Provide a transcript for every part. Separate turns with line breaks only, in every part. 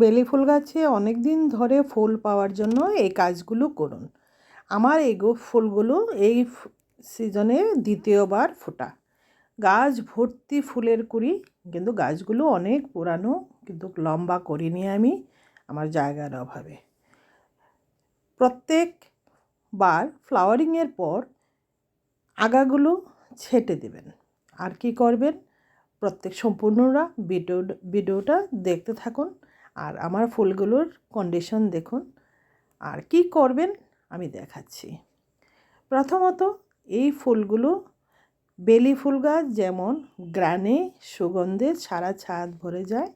বেলি ফুল গাছে অনেক দিন ধরে ফুল পাওয়ার জন্য এই কাজগুলো করুন। আমার এই ফুলগুলো এই সিজনে দ্বিতীয়বার ফোটা। গাছ ভর্তি ফুলের কুড়ি, কিন্তু গাছগুলো অনেক পুরানো, কিন্তু লম্বা করিনি আমি আমার জায়গার অভাবে। প্রত্যেকবার ফ্লাওয়ারিংয়ের পর আগাগুলো ছেটে দেবেন। আর কি করবেন? প্রত্যেক সম্পূর্ণরা ভিডিও ভিডিওটা দেখতে থাকুন। আর আমার ফুলগুলোর কন্ডিশন দেখুন। আর কি করবেন? আমি দেখাচ্ছি। প্রথমত এই ফুলগুলো বেলি ফুল গাছ যেমন গ্রানে সুগন্ধে সারা ছাদ ভরে যায়,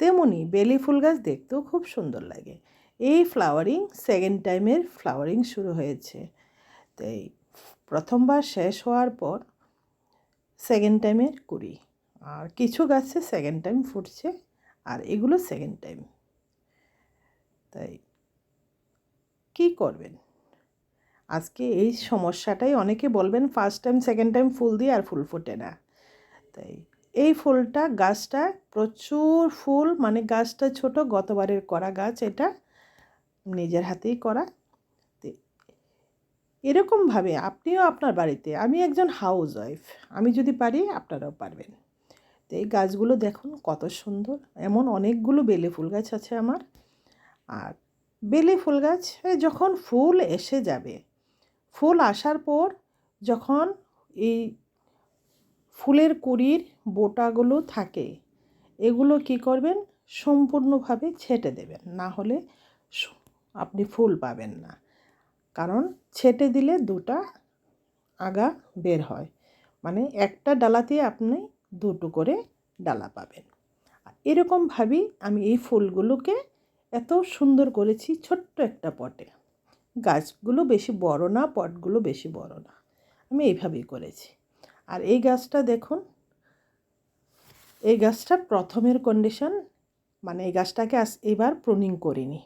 তেমনি বেলি ফুল গাছ দেখতেও খুব সুন্দর লাগে। এই ফ্লাওয়ারিং সেকেন্ড টাইমের ফ্লাওয়ারিং শুরু হয়েছে। তাই প্রথমবার শেষ হওয়ার পর সেকেন্ড টাইমের কুড়ি আর কিছু গাছে সেকেন্ড টাইম ফুটছে। আর এগুলো সেকেন্ড টাইম তাই কি করবেন? আজকে এই সমস্যাটাই অনেকে বলবেন ফার্স্ট টাইম সেকেন্ড টাইম ফুল দিয়ে আর ফুল ফোটে না। তাই এই ফুলটা, গাছটা প্রচুর ফুল মানে গাছটা ছোট, গতবারের করা গাছ এটা নিজের হাতেই করা। এরকমভাবে আপনিও আপনার বাড়িতে, আমি একজন হাউস ওয়াইফ আমি যদি পারি আপনারাও পারবেন। তো এই গাছগুলো দেখুন কত সুন্দর। এমন অনেকগুলো বেলে ফুল গাছ আছে আমার। আর বেলে ফুল গাছ যখন ফুল এসে যাবে, ফুল আসার পর যখন এই ফুলের কুড়ির বোটাগুলো থাকে, এগুলো কি করবেন? সম্পূর্ণভাবে ছেটে দেবেন। না হলে আপনি ফুল পাবেন না। কারণ ছেটে দিলে দুটা আগা বের হয়। মানে একটা ডালাতে আপনি দুটো করে ডালা পাবেন। আর এরকমভাবেই আমি এই ফুলগুলোকে এত সুন্দর করেছি ছোট্ট একটা পটে। গাছগুলো বেশি বড় না, পটগুলো বেশি বড় না। আমি এইভাবেই করেছি। আর এই গাছটা দেখুন, এই গাছটা প্রথমের কন্ডিশন মানে এই গাছটাকে আস এবার প্রুনিং করিনি।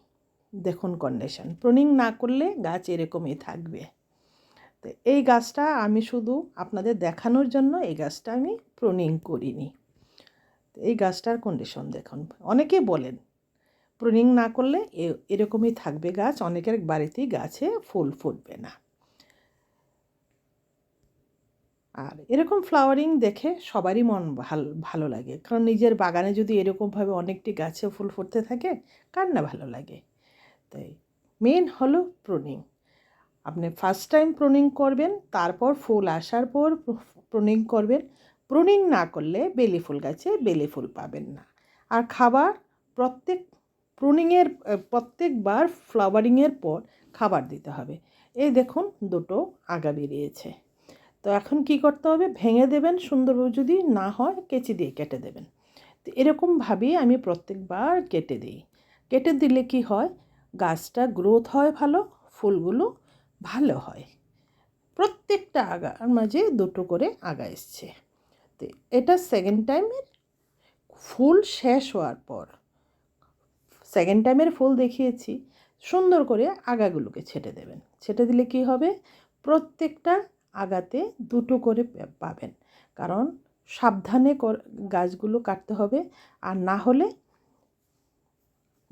দেখুন কন্ডিশন প্রুনিং না করলে গাছ এরকমই থাকবে। তো এই গাছটা আমি শুধু আপনাদের দেখানোর জন্য এই গাছটা আমি প্রুনিং করিনি। এই গাছটার কন্ডিশন দেখুন। অনেকে বলেন প্রুনিং না করলে এরকমই থাকবে গাছ, অনেকের বাড়িতেই গাছে ফুল ফুটবে না। আর এরকম ফ্লাওয়ারিং দেখে সবারই মন ভালো, ভালো লাগে। কারণ নিজের বাগানে যদি এরকমভাবে অনেকটি গাছে ফুল ফুটতে থাকে, কার না ভালো লাগে? তাই মেন হলো প্রুনিং আপনি ফার্স্ট টাইম প্রুনিং করবেন, তারপর ফুল আসার পর প্রুনিং করবেন। প্রুনিং না করলে বেলি ফুল গাছে বেলি ফুল পাবেন না। আর খাবার প্রত্যেক প্রুনিংয়ের প্রত্যেকবার ফ্লাওয়ারিংয়ের পর খাবার দিতে হবে। এই দেখুন দুটো আগা বেরিয়েছে। তো এখন কি করতে হবে? ভেঙে দেবেন সুন্দরভাবে যদি না হয় কেচি দিয়ে কেটে দেবেন। তো এরকমভাবেই আমি প্রত্যেকবার কেটে দিই। কেটে দিলে কি হয়? গাছটা গ্রোথ হয় ভালো, ফুলগুলো ভালো হয়। প্রত্যেকটা আগার মাঝে দুটো করে আগা এসছে। তো এটা সেকেন্ড টাইমের ফুল শেষ হওয়ার পর সেকেন্ড টাইমের ফুল দেখিয়েছি, সুন্দর করে আগাগুলোকে ছেটে দেবেন। ছেটে দিলে কি হবে? প্রত্যেকটা আগাতে দুটো করে পাবেন। কারণ সাবধানে গাছগুলো কাটতে হবে, আর না হলে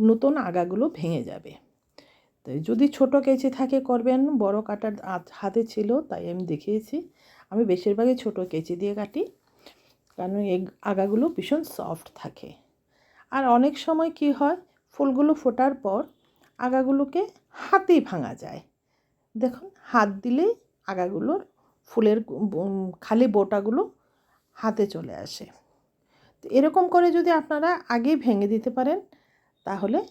নতুন আগাগুলো ভেঙে যাবে। তো যদি ছোট কেচি থাকে করবেন, বড় কাটার হাত- ছিল, তাই আমি দেখিয়েছি। আমি বেশিরভাগই ছোট কেচি দিয়ে কাটি, কারণ এই আগাগুলো ভীষণ সফট থাকে। আর অনেক সময় কি হয়, ফুলগুলো ফোটার পর আগাগুলোকে হাতেই ভাঙা যায়। দেখুন, হাত দিলেই আগাগুলোর ফুলের খালি বোটাগুলো হাতে চলে আসে। তো এরকম করে যদি আপনারা আগেই ভেঙে দিতে পারেন, তাহলে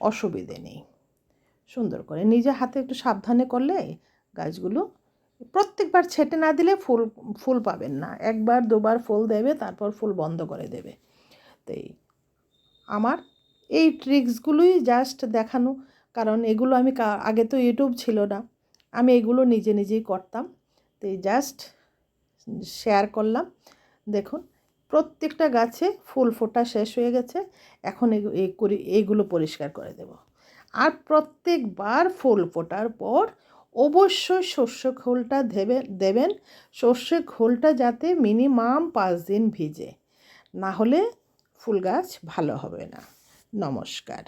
অসুবিধে নেই। সুন্দর করে নিজে হাতে একটু সাবধানে করলে গাছগুলো প্রত্যেকবার ছেটে না দিলে ফুল ফুল পাবেন না। একবার, দুবার ফুল দেবে, তারপর ফুল বন্ধ করে দেবে। তাই আমার এই ট্রিক্সগুলোই জাস্ট দেখানো। কারণ এগুলো আমি আগে তো ইউটিউব ছিল না। আমি এগুলো নিজে নিজেই করতাম। তো জাস্ট শেয়ার করলাম। দেখুন প্রত্যেকটা গাছে ফুল ফোটা শেষ হয়ে গেছে। এখন করি এইগুলো পরিষ্কার করে দেব। আর প্রত্যেকবার ফুল ফোটার পর অবশ্যই শস্য খোলটা দেবে দেবেন। শস্য খোলটা যাতে মিনিমাম পাঁচ দিন ভিজে। না হলে ফুল গাছ ভালো হবে না। নমস্কার।